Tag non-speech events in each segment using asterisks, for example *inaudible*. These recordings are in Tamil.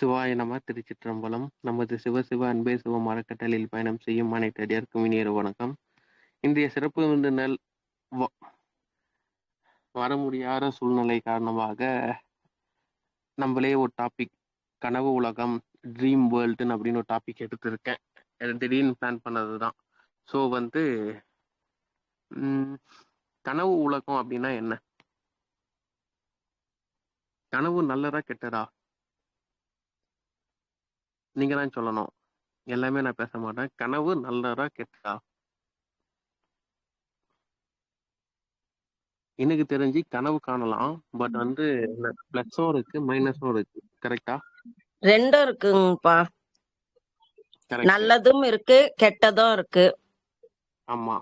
சிவாய நம திருச்சிற்றம்பலம். நமது சிவ சிவ அன்பே சிவம் அறக்கட்டளையில் பயணம் செய்யும் அனைத்தடியாருக்கும் இனிய வணக்கம். இன்றைய சிறப்பு விருந்தினர் வ- வர முடியாத சூழ்நிலை காரணமாக நம்மளே ஒரு டாபிக் கனவு உலகம் ட்ரீம் வேர்ல்டுன்னு அப்படின்னு ஒரு டாபிக் எடுத்திருக்கேன். அது திடீர்னு பிளான் பண்ணது தான் ஸோ வந்து கனவு உலகம் அப்படின்னா என்ன? கனவு நல்லதா கெட்டதா? நீங்க தான் சொல்லணும். எல்லாமே நான் பேச மாட்டேன். கனவு நல்லதா கெட்டதா? எனக்கு தெரிஞ்சு கனவு காணலாம். பட் வந்து பிளஸும் இருக்கு மைனஸும் இருக்கு. கரெக்டா ரெண்டும் இருக்குங்கப்பா. நல்லதும் இருக்கு கெட்டதும் இருக்கு. ஆமா.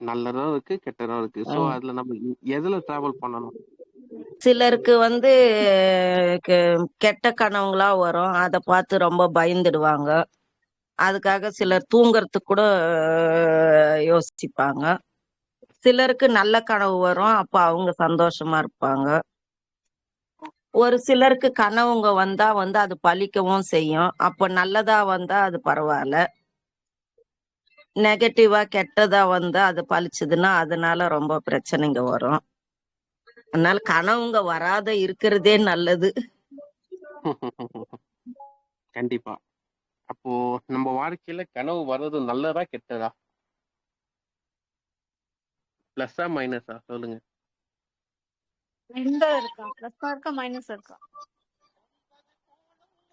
நல்லதும் இருக்கு கெட்டதும் இருக்கு. சோ. அதுல நம்ம எதுல டிராவல் பண்ணணும்? சிலருக்கு வந்து கெ- கெட்ட கனவுங்களா வரும். அதை பார்த்து ரொம்ப பயந்துடுவாங்க. அதுக்காக சிலர் தூங்குறதுக்கு கூட யோசிப்பாங்க. சிலருக்கு நல்ல கனவு வரும். அப்ப அவங்க சந்தோஷமா இருப்பாங்க. ஒரு சிலருக்கு கனவுங்க வந்தா வந்து அது பழிக்கவும் செய்யும். அப்ப நல்லதா வந்தா அது பரவாயில்ல. நெகட்டிவா கெட்டதா வந்தா அது பழிச்சதுன்னா அதனால ரொம்ப பிரச்சனைங்க வரும். அதனால கனவுங்க வராத இருக்கிறதே நல்லது. *laughs* கண்டிப்பா. அப்போ நம்ம வாழ்க்கையில கனவு வர்றது நல்லதா கெட்டதா? பிளஸ்ஸா மைனஸா? சொல்லுங்க. ரெண்டும் இருக்கா? பிளஸ் இருக்கா மைனஸ் இருக்கா?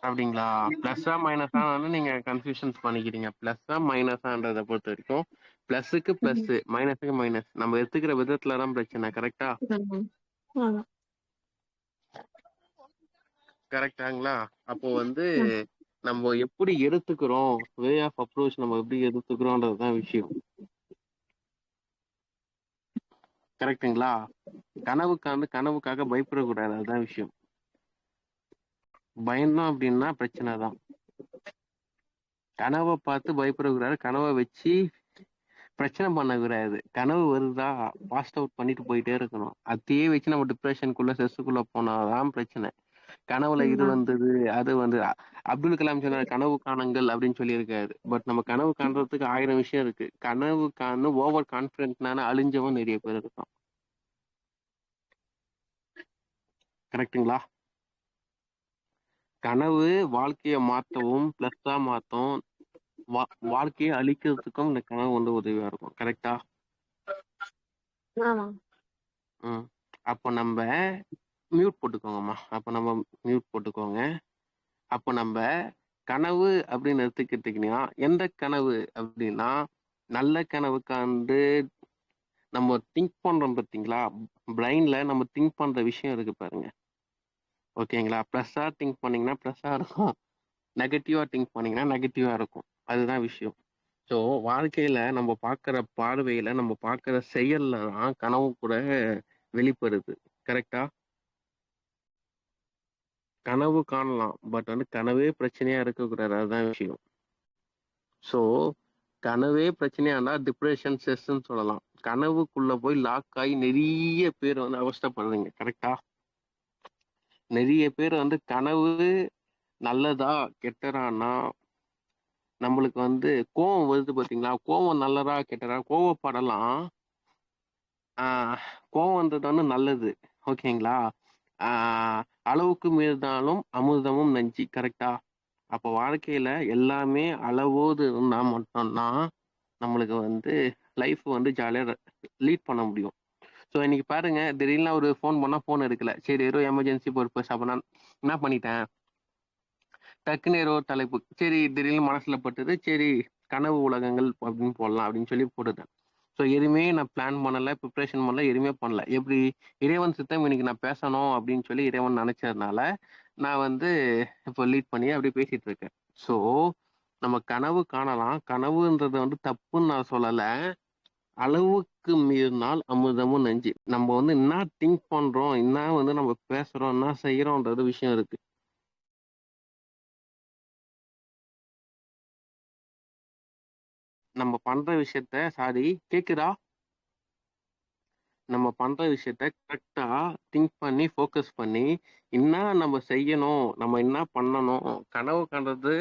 அப்படிங்களா? பிளஸ்ஸா மைனஸா நீங்க கன்ஃபியூஷன்ஸ் பண்ணிக்கிறீங்க. பிளஸ்ஸா மைனஸான்றத பொறுத்த வரைக்கும் பிளஸுக்கு பிளஸ் மைனஸுக்கு மைனஸ். நம்ம எடுத்துக்கிற விதத்துல தான் பிரச்சனை கரெக்டா கரெக்டாங்களா? அப்போ வந்து நம்ம எப்படி எடுத்துக்கிறோம்? வே ஆஃப் அப்ரோச் நம்ம எப்படி எடுத்துக்கிறோம்ன்றது தான் விஷயம். கரெக்ட்டுங்களா? கனவுக்காந்து கனவுக்காக பயப்படக்கூடாது. அதுதான் விஷயம். பயந்தோம் அப்படின்னா பிரச்சனை தான். கனவை பார்த்து பயப்படக்கூடாது. கனவை வச்சு பிரச்சனை பண்ணக்கூடாது. கனவு வருதா? பாஸ்ட் அவுட் பண்ணிட்டு போயிட்டே இருக்கணும். அதையே வச்சு நம்ம டிப்ரெஷனுக்குள்ள ஸ்ட்ரெஸ்ஸுக்குள்ள போனாதான் பிரச்சனை. கனவுல இது. வந்தது அது வந்து அப்துல் கலாம் சொன்னார் கனவு காணுங்கள் அப்படின்னு சொல்லியிருக்காரு. பட் நம்ம கனவு காண்றதுக்கு ஆயிரம் விஷயம் இருக்கு. கனவு காணு ஓவர் கான்பிடன்ட்னால அழிஞ்சவன் நிறைய பேர் இருக்கான். கரெக்ட்டுங்களா? கனவு வாழ்க்கையை மாத்தவும் பிளஸ்ஸா மாத்தும். வாழ்க்கையை அழிக்கிறதுக்கும் இந்த கனவு வந்து உதவியா இருக்கும். கரெக்டா ம். அப்போ நம்ம மியூட் போட்டுக்கோங்கம்மா. அப்போ நம்ம மியூட் போட்டுக்கோங்க. அப்போ நம்ம கனவு அப்படின்னு எடுத்துக்கிட்டிங்கன்னா எந்த கனவு அப்படின்னா நல்ல கனவுக்காண்டு நம்ம திங்க் பண்றோம் பார்த்தீங்களா? பிரெயின்ல நம்ம திங்க் பண்ற விஷயம் இருக்கு பாருங்க. ஓகேங்களா ப்ளஸ்ஸாக திங்க் பண்ணீங்கன்னா ப்ளஸ்ஸாக இருக்கும். நெகட்டிவாக திங்க் பண்ணீங்கன்னா நெகட்டிவாக இருக்கும். அதுதான் விஷயம். ஸோ வாழ்க்கையில நம்ம பார்க்குற பார்வையில நம்ம பார்க்குற செயல்ல தான் கனவு கூட வெளிப்படுது. கரெக்டா கனவு காணலாம். பட் வந்து கனவே பிரச்சனையா இருக்கக்கூடாது அதுதான் விஷயம். ஸோ கனவே பிரச்சனையா இருந்தா டிப்ரெஷன் செஸ்ன்னு சொல்லலாம். கனவுக்குள்ள போய் லாக் ஆகி நிறைய பேர் வந்து அவஸ்தப்படுறீங்க. கரெக்டா நிறைய பேர் வந்து கனவு நல்லதா கெட்டதான்னா நம்மளுக்கு வந்து கோவம் வருது பார்த்தீங்களா கோவம் நல்லதா கெட்டதா? கோவப்படலாம். கோவம் வந்தது வந்து நல்லது. ஓகேங்களா? அளவுக்கு மீறினாலும் அமிர்தமும் நஞ்சு. கரெக்டா அப்போ வாழ்க்கையில எல்லாமே அளவோடு இருந்தா மட்டும்தான் நம்மளுக்கு வந்து லைஃப் வந்து ஜாலியாக லீட் பண்ண முடியும். ஸோ இன்னைக்கு பாருங்க திடீர்னு ஒரு ஃபோன் பண்ணால் ஃபோன் எடுக்கல. சரி ஏதோ எமர்ஜென்சி பர்பஸ் அப்போ நான் என்ன பண்ணிட்டேன்? டக்குன்னு ஏதோ ஒரு தலைப்பு. சரி திடீர்னு மனசுல பட்டது சரி கனவு உலகங்கள் அப்படின்னு போடலாம் அப்படின்னு சொல்லி போட்டுட்டேன். ஸோ எதுவுமே நான் பிளான் பண்ணல ப்ரிப்ரேஷன் பண்ணல எதுவுமே பண்ணல. எப்படி இறைவன் சித்தம் இன்னைக்கு நான் பேசணும் அப்படின்னு சொல்லி இறைவன் நினைச்சதுனால நான் வந்து இப்போ லீட் பண்ணி அப்படியே பேசிட்டு இருக்கேன். ஸோ நம்ம கனவு காணலாம். கனவுன்றது வந்து தப்புன்னு நான் சொல்லலை. அளவுக்கு மீறினால் அமிர்தமும் நஞ்சு. நம்ம வந்து என்ன திங்க் பண்றோம் என்ன வந்து நம்ம பேசுறோம் என்ன செய்யறோம்ன்றது விஷயம் இருக்கு. நம்ம பண்ற விஷயத்த சாரி கேக்குதா? நம்ம பண்ற விஷயத்த கரெக்டா திங்க் பண்ணி ஃபோக்கஸ் பண்ணி என்ன நம்ம செய்யணும் நம்ம என்ன பண்ணணும் கனவு கண்டது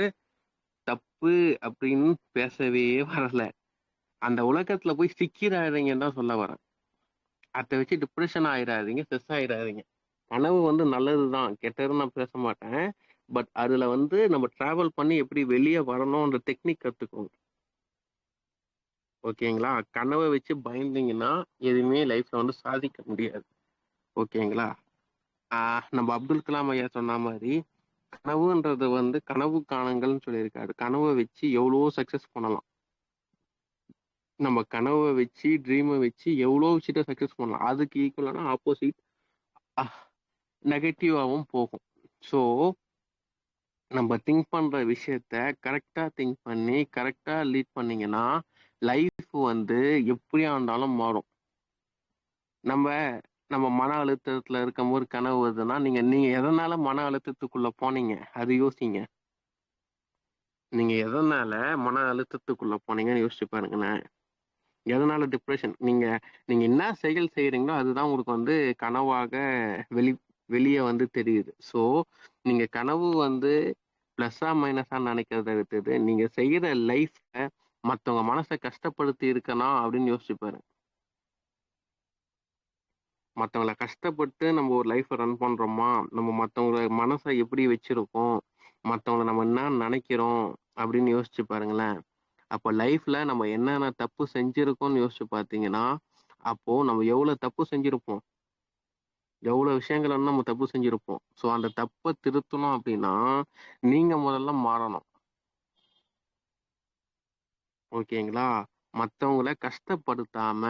தப்பு அப்படின்னு பேசவே வரல. அந்த உலகத்துல போய் சிக்கிறாதீங்கன்னு தான் சொல்ல வரேன். அதை வச்சு டிப்ரெஷன் ஆயிடாதீங்க ஸ்ட்ரெஸ் ஆயிடாதீங்க கனவு வந்து நல்லது தான் கெட்டதுன்னு நான் பேச மாட்டேன். பட் அதுல வந்து நம்ம டிராவல் பண்ணி எப்படி வெளியே வரணும்ன்ற டெக்னிக் கத்துக்கோங்க. ஓகேங்களா? கனவை வச்சு பயந்தீங்கன்னா எதுவுமே லைஃப்ல வந்து சாதிக்க முடியாது. ஓகேங்களா? நம்ம அப்துல் கலாம் ஐயா சொன்ன மாதிரி கனவுன்றது வந்து கனவு காணுங்கள்னு சொல்லியிருக்காரு. கனவை வச்சு எவ்வளோ சக்சஸ் பண்ணலாம்? நம்ம கனவை வச்சு ட்ரீமை வச்சு எவ்வளோ விஷயத்த சக்ஸஸ் பண்ணலாம்? அதுக்கு ஈக்குவலான ஆப்போசிட் நெகட்டிவாகவும் போகும். ஸோ நம்ம திங்க் பண்ணுற விஷயத்த கரெக்டாக திங்க் பண்ணி கரெக்டாக லீட் பண்ணீங்கன்னா லைஃப் வந்து எப்படியா இருந்தாலும் மாறும். நம்ம நம்ம மன அழுத்தத்துல இருக்கும் போது கனவு வருதுன்னா நீங்க நீங்க எதனால மன அழுத்தத்துக்குள்ள போனீங்க? அது யோசிங்க. நீங்க எதனால மன அழுத்தத்துக்குள்ள போனீங்கன்னு யோசிச்சு பாருங்களேன் எதனால டிப்ரெஷன் நீங்க நீங்க என்ன செயல் செய்யறீங்களோ அதுதான் உங்களுக்கு வந்து கனவாக வெளி வெளியே வந்து தெரியுது. ஸோ நீங்க கனவு வந்து ப்ளஸ்ஸாக மைனஸா நினைக்கிறத விட்டுட்டு நீங்க செய்யற லைஃப்பை மற்றவங்க மனசை கஷ்டப்படுத்தி இருக்கனா அப்படின்னு யோசிச்சு பாருங்க மற்றவங்கள கஷ்டப்பட்டு நம்ம ஒரு லைஃப்பை ரன் பண்றோமா? நம்ம மற்றவங்கள மனசை எப்படி வச்சிருக்கோம்? மற்றவங்கள நம்ம என்ன நினைக்கிறோம்? அப்படின்னு யோசிச்சு பாருங்களேன். அப்போ லைஃப்ல நம்ம என்னென்ன தப்பு செஞ்சுருக்கோம்னு யோசிச்சு பார்த்தீங்கன்னா அப்போ நம்ம எவ்வளவு தப்பு செஞ்சுருப்போம்? எவ்வளவு விஷயங்கள் நம்ம தப்பு செஞ்சுருப்போம்? ஸோ அந்த தப்பை திருத்தணும் அப்படின்னா நீங்க முதல்ல மாறணும். ஓகேங்களா? மற்றவங்கள கஷ்டப்படுத்தாம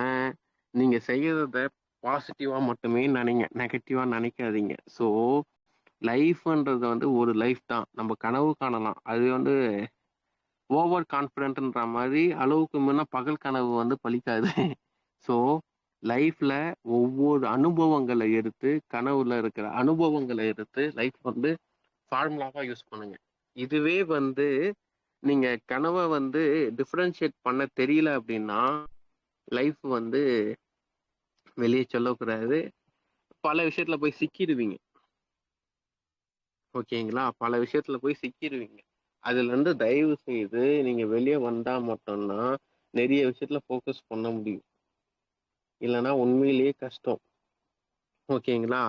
நீங்க செய்யறத பாசிட்டிவா மட்டுமே நினைங்க. நெகட்டிவா நினைக்காதீங்க. ஸோ லைஃப்ன்றது வந்து ஒரு லைஃப் தான். நம்ம கனவு காணலாம். அது வந்து ஓவர் கான்ஃபிடென்ட்ன்ற மாதிரி அளவுக்கு முன்ன பகல் கனவு வந்து பலிக்காது ஸோ *laughs* லைஃப்ல ஒவ்வொரு அனுபவங்களை எடுத்து கனவுல இருக்கிற அனுபவங்களை எடுத்து லைஃப் வந்து ஃபார்முலாவா யூஸ் பண்ணுங்க. இதுவே வந்து நீங்க கனவை வந்து டிஃப்ரென்ஷியேட் பண்ண தெரியல அப்படின்னா லைஃப் வந்து வெளியே சொல்லக்கூடாது. பல விஷயத்துல போய் சிக்கிடுவீங்க ஓகேங்களா? பல விஷயத்துல போய் சிக்கிடுவீங்க அதுல இருந்து தயவு செய்து நீங்க வெளியே வந்தா மட்டும்தான் நிறைய விஷயத்துல ஃபோக்கஸ் பண்ண முடியும். இல்லைன்னா உண்மையிலேயே கஷ்டம். ஓகேங்களா?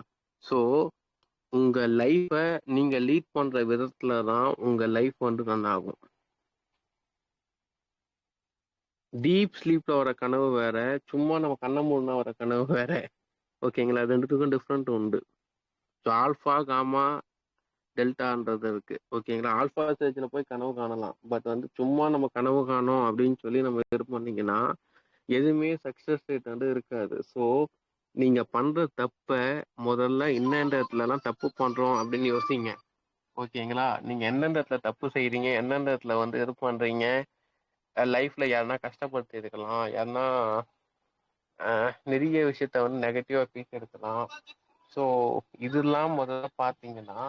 ஸோ உங்க லைஃப்பை நீங்க லீட் பண்ற விதத்துல தான் உங்க லைஃப் வந்து ரன் ஆகும். டீப் ஸ்லீப்ல வர கனவு வேற சும்மா நம்ம கண்ணை மூடினா வர கனவு வேற. ஓகேங்களா? அது ரெண்டுத்துக்கும் டிஃப்ரெண்ட் உண்டு. ஸோ ஆல்ஃபா காமா டெல்டான்றது இருக்கு. ஓகேங்களா? ஆல்ஃபா ஸ்டேஜில் போய் கனவு காணலாம். பட் வந்து சும்மா நம்ம கனவு காணோம் அப்படின்னு சொல்லி நம்ம இது பண்ணீங்கன்னா எதுவுமே சக்ஸஸ் ரேட் வந்து இருக்காது. ஸோ நீங்க பண்ற தப்ப முதல்ல என்னென்ன இடத்துலலாம் தப்பு பண்றோம் அப்படின்னு யோசிங்க. ஓகேங்களா? நீங்க எந்தெந்த இடத்துல தப்பு செய்யறீங்க எந்தெந்த இடத்துல வந்து இது பண்றீங்க? லைஃப்ல யாருன்னா கஷ்டப்படுத்தி இருக்கலாம் யாருன்னா நிறைய விஷயத்த வந்து நெகட்டிவா பேசிருக்கலாம் ஸோ இதெல்லாம் முதல்ல பார்த்தீங்கன்னா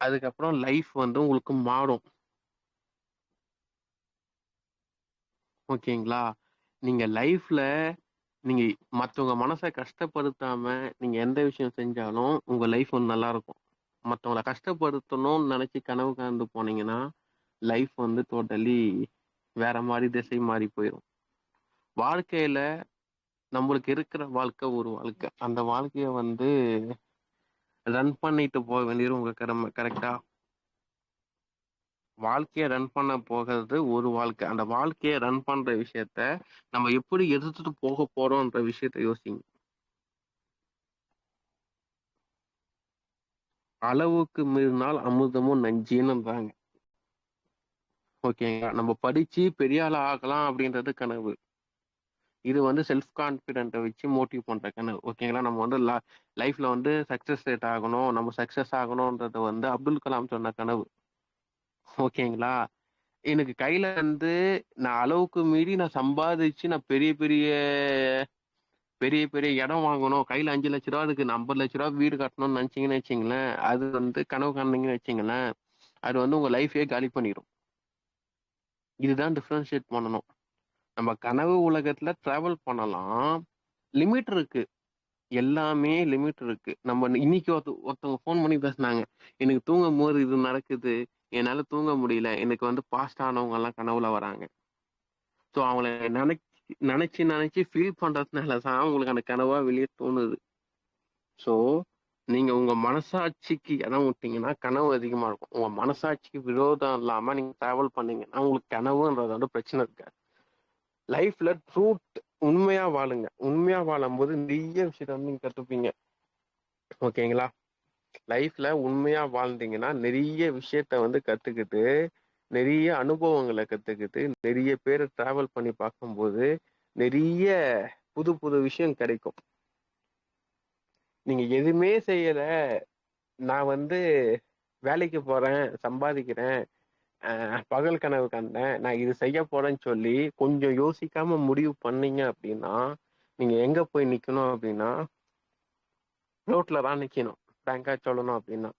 அதுக்கப்புறம் லைஃப் வந்து உங்களுக்கு மாறும். ஓகேங்களா? நீங்க லைஃப்ல நீங்க மற்றவங்க மனசை கஷ்டப்படுத்தாம நீங்க எந்த விஷயம் செஞ்சாலும் உங்க லைஃப் வந்து நல்லா இருக்கும் மற்றவங்களை கஷ்டப்படுத்தணும்னு நினைச்சு கனவு கலந்து போனீங்கன்னா லைஃப் வந்து டோட்டலி வேற மாதிரி திசை மாறி போயிடும் வாழ்க்கையில நம்மளுக்கு இருக்கிற வாழ்க்கை ஒரு வாழ்க்கை. அந்த வாழ்க்கைய வந்து ரன் பண்ணிட்டு போக வேண்டியது உங்க கடமை கரெக்டா வாழ்க்கைய ரன் பண்ண போகிறது ஒரு வாழ்க்கை. அந்த வாழ்க்கைய ரன் பண்ற விஷயத்த நம்ம எப்படி எடுத்துட்டு போக போறோம்ன்ற விஷயத்த யோசிங்க. அளவுக்கு மீறினால் அமிர்தமும் நஞ்சின்னுறாங்க ஓகேங்களா? நம்ம படிச்சு பெரிய ஆளா ஆகலாம் அப்படின்றது கனவு. இது வந்து செல்ஃப் கான்ஃபிடென்ட்டை வச்சு மோட்டிவ் பண்ணுற கனவு. ஓகேங்களா? நம்ம வந்து லைஃப்ல வந்து சக்ஸஸ் ரேட் ஆகணும். நம்ம சக்ஸஸ் ஆகணும்ன்றது வந்து அப்துல் கலாம் சொன்ன கனவு. ஓகேங்களா? எனக்கு கையில வந்து நான் அளவுக்கு மீறி நான் சம்பாதிச்சு நான் பெரிய பெரிய பெரிய பெரிய இடம் வாங்கணும். கையில அஞ்சு லட்ச ரூபா அதுக்கு ஐம்பது லட்ச ரூபா வீடு கட்டணும்னு நினைச்சீங்கன்னு வச்சுங்களேன். அது வந்து கனவு காணீங்கன்னு வச்சுங்களேன். அது வந்து உங்க லைஃபே காலி பண்ணிடும் இதுதான் டிஃப்ரென்ஷியேட் பண்ணணும். நம்ம கனவு உலகத்துல டிராவல் பண்ணலாம். லிமிட் இருக்கு. எல்லாமே லிமிட் இருக்கு. நம்ம இன்னைக்கு ஒருத்த ஒருத்தவங்க ஃபோன் பண்ணி பேசுனாங்க. எனக்கு தூங்கும் போது இது நடக்குது. என்னால தூங்க முடியல. எனக்கு வந்து பாஸ்ட் ஆனவங்க எல்லாம் கனவுல வராங்க. ஸோ அவங்கள நினைச்சு நினைச்சு நினைச்சு ஃபீல் பண்றதுனால தான் அவங்களுக்கு அந்த கனவா வெளியே தோணுது. ஸோ நீங்க உங்க மனசாட்சிக்கு இடம் விட்டீங்கன்னா கனவு அதிகமா இருக்கும். உங்க மனசாட்சிக்கு விரோதம் இல்லாம நீங்க டிராவல் பண்ணீங்கன்னா உங்களுக்கு கனவுன்றது வந்து பிரச்சனை இருக்காது. லைஃப்ல ட்ரூத் உண்மையா வாழுங்க. உண்மையா வாழும்போது நிறைய விஷயத்த வந்து நீங்க கத்துப்பீங்க. ஓகேங்களா லைஃப்ல உண்மையா வாழ்ந்தீங்கன்னா நிறைய விஷயத்த வந்து கத்துக்கிட்டு நிறைய அனுபவங்களை கத்துக்கிட்டு நிறைய பேரை டிராவல் பண்ணி பார்க்கும்போது நிறைய புது புது விஷயம் கிடைக்கும். நீங்க எதுவுமே செய்யல. நான் வந்து வேலைக்கு போறேன் சம்பாதிக்கிறேன் பகல் கனவு கண்டேன் நான் இது செய்ய போறேன்னு சொல்லி கொஞ்சம் யோசிக்காம முடிவு பண்ணீங்க அப்படின்னா நீங்க எங்க போய் நிக்கணும் அப்படின்னா ரோட்ல தான் நிக்கணும். ஃப்ராங்கா சொல்லணும் அப்படின்னா.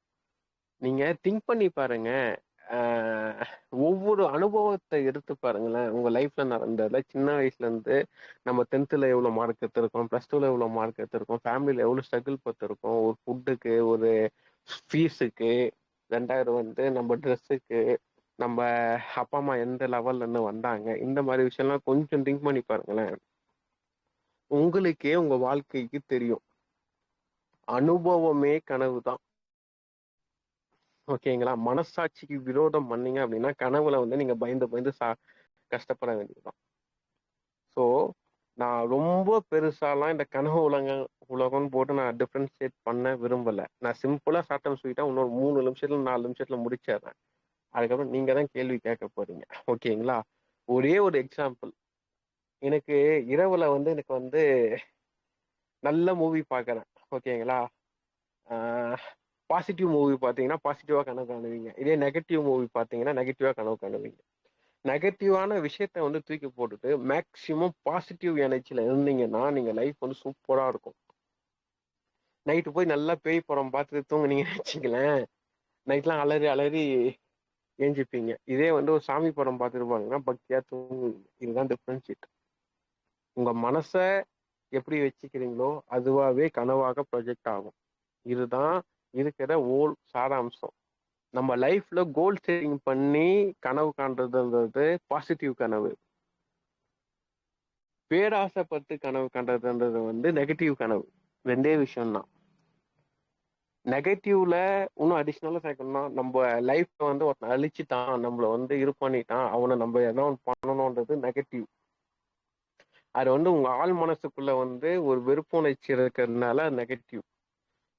நீங்க திங்க் பண்ணி பாருங்க. ஒவ்வொரு அனுபவத்தை எடுத்து பாருங்களேன். உங்க லைஃப்ல நடந்ததுல சின்ன வயசுல இருந்து நம்ம டென்த்ல எவ்வளவு மார்க் எடுத்திருக்கோம் பிளஸ் டூல எவ்வளவு மார்க் எடுத்திருக்கோம் ஃபேமிலியில எவ்வளவு ஸ்ட்ரகிள் பார்த்திருக்கோம் ஒரு ஃபுட்டுக்கு ஒரு ஃபீஸுக்கு ரெண்டாயிரம் வந்து நம்ம ட்ரெஸ்ஸுக்கு நம்ம அப்பா அம்மா எந்த லெவல்ல இருந்து வந்தாங்க இந்த மாதிரி விஷயம்லாம் கொஞ்சம் திங்க் பண்ணி பாருங்களேன். உங்களுக்கே உங்க வாழ்க்கைக்கு தெரியும். அனுபவமே கனவு தான் ஓகேங்களா? மனசாட்சிக்கு விரோதம் பண்ணீங்க அப்படின்னா கனவுல வந்து நீங்க பயந்து பயந்து சா கஷ்டப்பட வேண்டியதுதான். ஸோ நான் ரொம்ப பெருசாலாம் இந்த கனவு உலகம் உலகம்னு போட்டு நான் டிஃப்ரென்ஷியேட் பண்ண விரும்பல. நான் சிம்பிளா ஷார்ட் அண்ட் ஸ்வீட்டா இன்னொரு மூணு நிமிஷத்துல நாலு நிமிஷத்துல முடிச்சிடுறேன். அதுக்கப்புறம் நீங்க தான் கேள்வி கேட்க போறீங்க. ஓகேங்களா? ஒரே ஒரு எக்ஸாம்பிள் எனக்கு இரவுல வந்து எனக்கு வந்து நல்ல மூவி பார்க்குறேன். ஓகேங்களா? பாசிட்டிவ் மூவி பார்த்தீங்கன்னா பாசிட்டிவாக கனவு காணுவீங்க. இதே நெகட்டிவ் மூவி பார்த்தீங்கன்னா நெகட்டிவாக கனவு காணுவீங்க. நெகட்டிவான விஷயத்த வந்து தூக்கி போட்டுட்டு மேக்சிமம் பாசிட்டிவ் எனர்ஜியில் இருந்தீங்கன்னா நீங்கள் லைஃப் வந்து சூப்பராக இருக்கும். நைட்டு போய் நல்லா பேய் படம் பார்த்துட்டு தூங்குனீங்கன்னு வச்சுங்களேன் நைட்லாம் அலறி அலறி ஏஞ்சிப்பீங்க. இதே வந்து ஒரு சாமி படம் பார்த்துட்டு போனீங்கன்னா பக்தியாக தூங்குவீங்க. இதுதான் டிஃப்ரென்ஷியேட் உங்கள் மனசை எப்படி வச்சுக்கிறீங்களோ அதுவாகவே கனவாக ப்ரொஜெக்ட் ஆகும். இதுதான் இருக்கிற ஓல் சாராம்சம். நம்ம லைஃப்ல கோல் செட்டிங் பண்ணி கனவு காண்றதுன்றது பாசிட்டிவ் கனவு. பேராசைப்பட்டு கனவு காண்றதுன்றது வந்து நெகட்டிவ் கனவு. ரெண்டே விஷயம்தான். நெகட்டிவ்ல இன்னும் அடிஷ்னலா சேர்க்கணும்னா நம்ம லைஃப்ல வந்து ஒருத்தன் அழிச்சிட்டான் நம்மள வந்து இது பண்ணிட்டான் அவனை நம்ம எதனா ஒன்று பண்ணணும்ன்றது நெகட்டிவ் அது வந்து உங்க ஆள் மனசுக்குள்ள வந்து ஒரு வெறுப்புணர்ச்சி இருக்கிறதுனால நெகட்டிவ்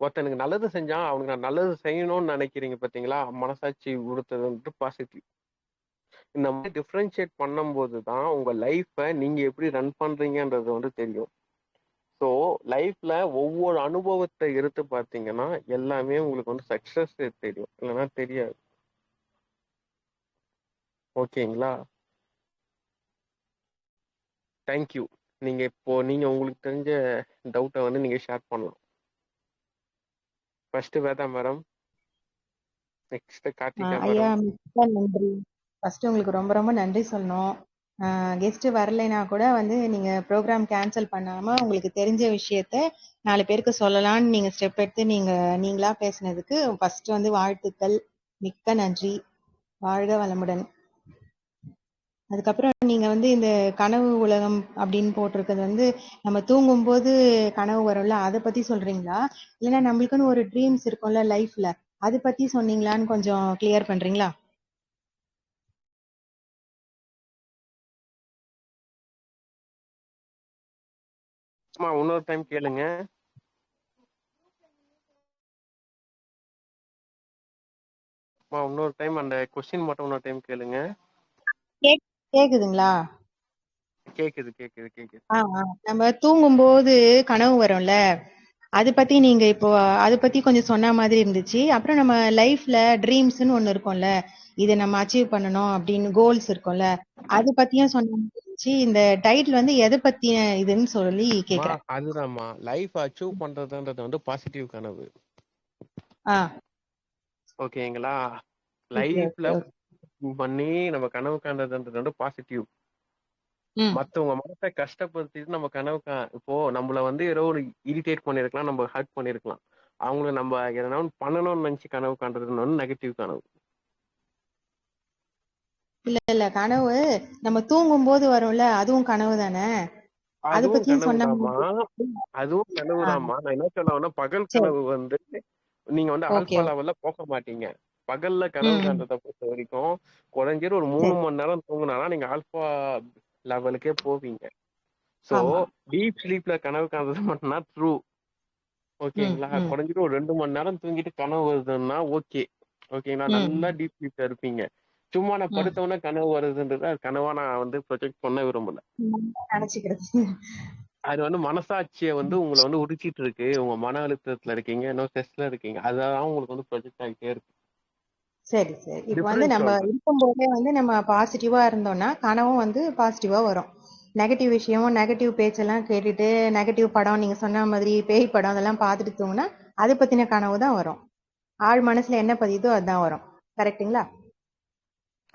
ஒருத்தனுக்கு நல்லது செஞ்சான் அவனுக்கு நான் நல்லது செய்யணும்னு நினைக்கிறீங்க பார்த்தீங்களா மனசாட்சி கொடுத்தது வந்துட்டு பாசிட்டிவ் இந்த மாதிரி டிஃப்ரென்ஷியேட் பண்ணும்போது தான் உங்கள் லைஃப்பை நீங்கள் எப்படி ரன் பண்ணுறீங்கன்றது வந்து தெரியும். ஸோ லைஃப்பில் ஒவ்வொரு அனுபவத்தை எடுத்து பார்த்தீங்கன்னா எல்லாமே உங்களுக்கு வந்து சக்ஸஸ் தெரியும். இல்லைன்னா தெரியாது. ஓகேங்களா? தேங்க்யூ நீங்கள் இப்போ நீங்கள் உங்களுக்கு தெரிஞ்ச டவுட்டை வந்து நீங்கள் ஷேர் பண்ணலாம். ஃபர்ஸ்ட் வேதா நெக்ஸ்ட் கார்த்திகா ஐயா மிக்க நன்றி. ஃபர்ஸ்ட் உங்களுக்கு ரொம்ப ரொம்ப நன்றி சொல்லணும். கெஸ்ட் வரலைனா கூட வந்து நீங்க ப்ரோக்ராம் கேன்சல் பண்ணாம உங்களுக்கு தெரிஞ்ச விஷயத்த நாலு பேருக்கு சொல்லலாம்னு நீங்க ஸ்டெப் எடுத்து நீங்க நீங்களா பேசுனதுக்கு ஃபர்ஸ்ட் வந்து வாழ்த்துக்கள். மிக்க நன்றி. வாழ்க வளமுடன். அதுக்கப்புறம் நீங்க வந்து இந்த கனவு உலகம் அப்படின்னு போட்டிருக்கிறது வந்து நம்ம தூங்கும்போது கனவு வரும்ல அதை பத்தி சொல்றீங்களா? இல்லைன்னா நம்மளுக்குன்னு ஒரு ட்ரீம்ஸ் இருக்கும்ல லைஃப்ல அது பத்தி சொன்னீங்களான்னு கொஞ்சம் கிளியர் பண்றீங்களா? அம்மா இன்னொரு டைம் கேளுங்க. அம்மா இன்னொரு டைம் அந்த கொஸ்டின் மட்டும் இன்னொரு டைம் கேளுங்க. கேக்குதுங்களா? கேக்குது கேக்குது கேக்குது. ஆ ஆ. நம்ம தூங்கும்போது கனவு வரும்ல. அது பத்தி நீங்க இப்போ அது பத்தி கொஞ்சம் சொன்ன மாதிரி இருந்துச்சு. அப்புறம் நம்ம லைஃப்ல ட்ரீம்ஸ்னு ஒண்ணு இருக்கும்ல. இதை நம்ம அச்சீவ் பண்ணணும் அப்படின்னு கோல்ஸ் இருக்கும்ல. அது பத்தியும் சொன்ன மாதிரி இருந்துச்சு. இந்த டைட்டில் வந்து எதை பத்தின இதுன்னு சொல்லி அம்மா கேக்குறேன். அதுதான்மா லைஃப் அச்சீவ் பண்றதுன்றது வந்து பாசிட்டிவ் கனவு. ஆ. ஓகேங்களா? ஓகே லைஃப்ல ஓகே. பண்ணி நம்ம கனவு காண்றதுன்றது வந்து பாசிட்டிவ் மத்தவங்க மனசை கஷ்டப்படுத்திட்டு நம்ம கனவு கா- இப்போ நம்மள வந்து ஏதோ ஒரு இரிட்டேட் பண்ணிருக்கலாம் நம்ம ஹர்ட் பண்ணிருக்கலாம். அவங்கள நம்ம எதனா பண்ணணும்னு நினைச்சு கனவு காண்றதுன்னு வந்து நெகட்டிவ் கனவு. இல்ல இல்ல கனவு நம்ம தூங்கும் போது வரும்ல அதுவும் கனவு தானே? அது கனவுதாம்மா அதுவும் ஆ, கனவுதாம்மா நான் என்ன சொல்ல பகல் கனவு வந்து நீங்க வந்து ஆல்பா லெவல்ல போக மாட்டீங்க. பகல்ல கனவு காண்றதை பொறுத்த வரைக்கும் குறைஞ்சது ஒரு மூணு மணி நேரம் தூங்குனாதான் நீங்க ஆல்பா லெவலுக்கே போவீங்க. சோ டீப் ஸ்லீப்ல கனவு காண்றது *laughs* மட்டும்தான் ட்ரூ ஓகேங்களா? ம் குறைஞ்சது ஒரு ரெண்டு மணி நேரம் தூங்கிட்டு கனவு வருதுன்னா ஓகே ஓகேங்களா? நல்லா டீப் ஸ்லீப்ல இருப்பீங்க. சும்மா நான் ம். படுத்தவொடனே கனவு வருதுன்றது அது கனவா நான் வந்து ப்ரொஜெக்ட் பண்ண விரும்பல. அது வந்து மனசாட்சியை வந்து உங்களை வந்து உரிச்சிட்டு இருக்கு. உங்க மன அழுத்தத்துல இருக்கீங்க இன்னும் ஸ்ட்ரெஸ்ல இருக்கீங்க. அதான் உங்களுக்கு வந்து ப்ரொஜெக்ட் ஆகிட்டே இருக்கு. சரி சரி. இப்போ வந்து நம்ம சொல்றேன் இருக்கும்போதே வந்து நம்ம பாசிட்டிவா இருந்தோம்னா கனவும் வந்து பாசிட்டிவா வரும். நெகட்டிவ் விஷயமும் நெகட்டிவ் பேச்செல்லாம் கேட்டுட்டு நெகட்டிவ் படம் நீங்க சொன்ன மாதிரி பேய் படம் அதெல்லாம் பார்த்துட்டு தூங்கினா அதை பத்தின கனவு தான் வரும். ஆழ் மனசுல என்ன பதியுதோ அதுதான் வரும். கரெக்ட்டுங்களா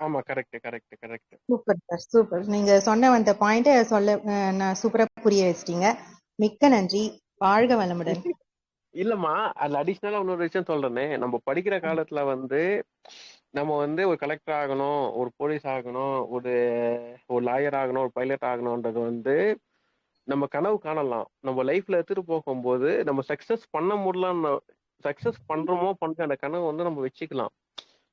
ஆமா correct correct correct super sir super நீங்க சொன்ன வந்த பாயிண்ட் சொல்ல நான் சூப்பரா புரிய வச்சிட்டீங்க. மிக்க நன்றி. வாழ்க வளமுடன். *laughs* இல்லம்மா அதுல அடிஷ்னலா இன்னொரு விஷயம் சொல்றேனே. நம்ம படிக்கிற காலத்துல வந்து நம்ம வந்து ஒரு கலெக்டர் ஆகணும் ஒரு போலீஸ் ஆகணும் ஒரு ஒரு லாயர் ஆகணும் ஒரு பைலட் ஆகணும்ன்றது வந்து நம்ம கனவு காணலாம். நம்ம லைஃப்ல எடுத்துட்டு போகும்போது நம்ம சக்சஸ் பண்ண முடியலன்னு சக்சஸ் பண்றோமோ பண்ற அந்த கனவு வந்து நம்ம வச்சுக்கலாம்.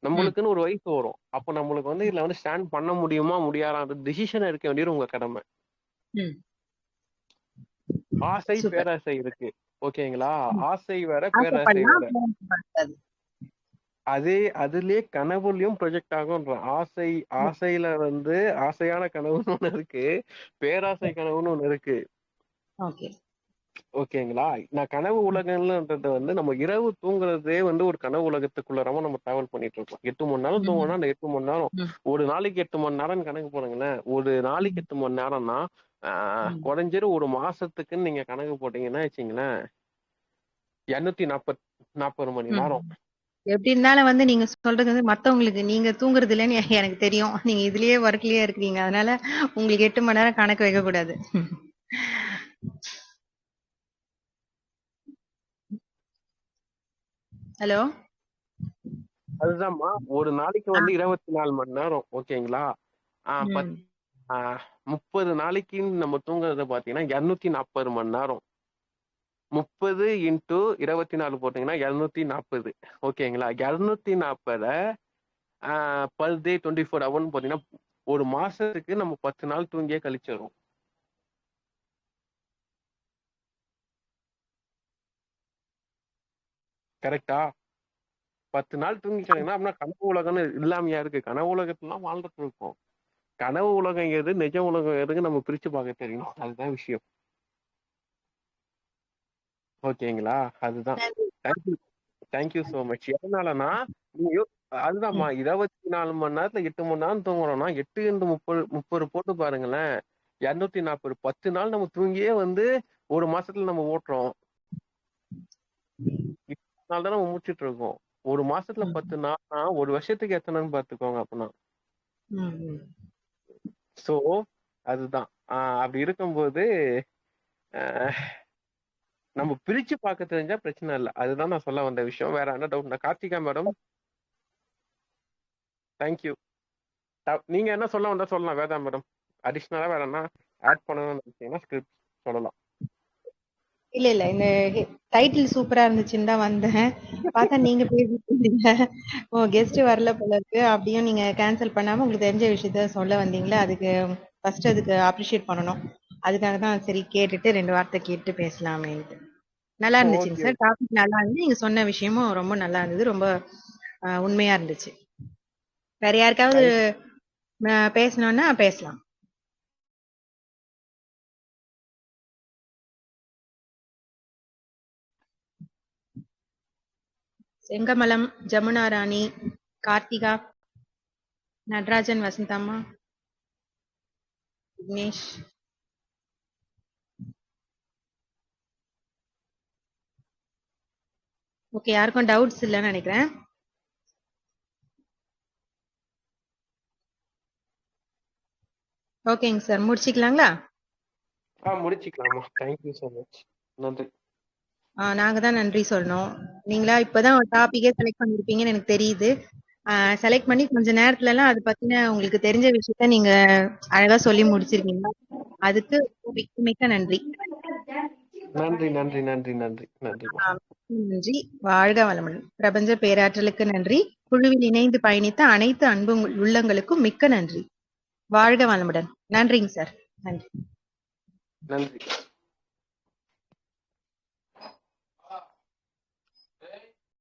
நம்மளுக்குன்னு ஒரு வயசு வரும். அப்போ நம்மளுக்கு வந்து இதுல வந்து ஸ்டாண்ட் பண்ண முடியுமா முடியாதா டிசிஷன் எடுக்க வேண்டியது உங்க கடமை. ஆசை பேராசை இருக்கு. ஓகேங்களா. ஆசை வேற பேராசை வேற. அதே அதுலயே கனவுலயும் ப்ரொஜெக்ட் ஆகும்ன்ற ஆசை ஆசையில வந்து ஆசையான கனவுன்னு ஒண்ணு இருக்கு பேராசை கனவுன்னு ஒண்ணு இருக்கு. ஓகே. ஓகேங்களா? நான் கனவு ம் உலகம்ன்றது வந்து நம்ம இரவு தூங்குறதே வந்து ஒரு கனவு உலகத்துக்குள்ளரமா நம்ம டிராவல் பண்ணிட்டு இருக்கோம். எட்டு மணி நேரம் ம். தூங்கினா அந்த எட்டு மணி நேரம். ஒரு நாளைக்கு எட்டு மணி நேரம் கணக்கு போடுங்களேன். ஒரு நாளைக்கு எட்டு மணி நேரம்னா குறைஞ்சது ஒரு மாசத்துக்குன்னு நீங்க கணக்கு போட்டீங்கன்னா வச்சுங்களேன் இருநூத்தி நாற்பத் நாற்பது மணி நேரம். எப்படி இருந்தாலும் வந்து நீங்க சொல்றது வந்து மத்தவங்களுக்கு நீங்க தூங்குறது இல்லைன்னு எனக்கு தெரியும். நீங்க இதுலயே ஒர்க்லயே இருக்கிறீங்க அதனால உங்களுக்கு எட்டு மணி நேரம் கணக்கு வைக்க கூடாது ஹலோ? அதுதான்மா ஒரு நாளைக்கு வந்து இருபத்தி நாலு மணி நேரம் ஓகேங்களா? ஆஹ் பத் ம். ஆஹ் முப்பது நாளைக்கு நம்ம தூங்குறது பார்த்தீங்கன்னா இரநூத்தி நாற்பது மணி நேரம். முப்பது இன்ட்டு இருபத்தி நாலு போட்டீங்கன்னா இரநூத்தி நாற்பது ஓகேங்களா இரநூத்தி நாற்பதை பர் டே டுவெண்ட்டி ஃபோர் ஹவர்னு பார்த்தீங்கன்னா ஒரு மாசத்துக்கு நம்ம பத்து நாள் தூங்கியே கழிச்சிடும் கரெக்டா பத்து நாள் தூங்கி கிடைக்குன்னா அப்படின்னா கனவு உலகம்னு இல்லாமையா இருக்கு. கனவு உலகத்துலாம் வாழ்ந்துட்டு இருக்கோம். கனவு உலகம் எது நிஜ உலகம் எதுன்னு நம்ம பிரிச்சு பார்க்க தெரியணும் அதுதான் விஷயம். ஓகேங்களா? அதுதான். தேங்க்யூ தேங்க்யூ ஸோ மச் எதனாலனா நீங்க அதுதான்மா இருபத்தி நாலு மணி நேரத்துல எட்டு மணி நேரம் தூங்குறோம்னா எட்டு இன்டு முப்பது முப்பது போட்டு பாருங்களேன். இருநூத்தி நாற்பது. பத்து நாள் நம்ம தூங்கியே வந்து ஒரு மாசத்துல நம்ம ஓட்டுறோம். நாள் தான் நம்ம முடிச்சிட்டு இருக்கோம். ஒரு மாசத்துல. பத்து நாள்னா ஒரு வருஷத்துக்கு எத்தனைன்னு பாத்துக்கோங்க அப்படின்னா ஸோ அதுதான். அப்படி இருக்கும்போது நம்ம பிரிச்சு பார்க்க தெரிஞ்சா பிரச்சனை இல்லை. அதுதான் நான் சொல்ல வந்த விஷயம். வேற என்ன டவுட் கார்த்திகா மேடம் தேங்க்யூ நீங்க என்ன சொல்ல வந்தா சொல்லலாம். வேதா மேடம் அடிஷ்னலா வேற என்ன ஆட் பண்ணணும்னு நினைச்சீங்கன்னா ஸ்கிரிப்ட் சொல்லலாம். இல்ல இல்ல. இந்த டைட்டில் சூப்பரா இருந்துச்சுன்னு தான் வந்தேன். பார்த்தா நீங்க பேசிட்டு இருந்தீங்க ஓ கெஸ்ட் வரல போல இருக்கு. அப்படியும் நீங்க கேன்சல் பண்ணாம உங்களுக்கு தெரிஞ்ச விஷயத்த சொல்ல வந்தீங்களா அதுக்கு ஃபர்ஸ்ட் அதுக்கு அப்ரிஷியேட் பண்ணணும். அதுக்காக தான் சரி கேட்டுட்டு ரெண்டு வார்த்தை கேட்டு பேசலாமேன்ட்டு. நல்லா இருந்துச்சுங்க. சார். டாபிக் நல்லா இருந்துச்சு. நீங்க சொன்ன விஷயமும் ரொம்ப நல்லா இருந்தது. ரொம்ப உண்மையா இருந்துச்சு. வேற யாருக்காவது பேசணும்னா பேசலாம். செங்கமலம் ஜமுனா ராணி கார்த்திகா நடராஜன் வசந்தம்மா விக்னேஷ். ஓகே யாருக்கும் டவுட்ஸ் இல்லைன்னு நினைக்கிறேன். ஓகேங்க சார் முடிச்சுக்கலாங்களா? ஆ முடிச்சுக்கலாமா தேங்க்யூ ஸோ மச் நன்றி. நாங்க தான் நன்றி சொல்லணும். நீங்களா இப்பதான் ஒரு டாபிக்கே செலக்ட் பண்ணிருப்பீங்கன்னு எனக்கு தெரியுது. செலக்ட் பண்ணி கொஞ்ச நேரத்துல எல்லாம் அது பத்தின உங்களுக்கு தெரிஞ்ச விஷயத்த நீங்க அழகா சொல்லி முடிச்சிருக்கீங்க அதுக்கு மிக்க நன்றி. நன்றி நன்றி நன்றி நன்றி நன்றிமா ஆ, நன்றி. வாழ்க வளமுடன். பிரபஞ்ச பேராற்றலுக்கு நன்றி. குழுவில் இணைந்து பயணித்த அனைத்து அன்பு உள்ளங்களுக்கும் மிக்க நன்றி. வாழ்க வளமுடன். நன்றிங்க சார். நன்றி. நன்றி.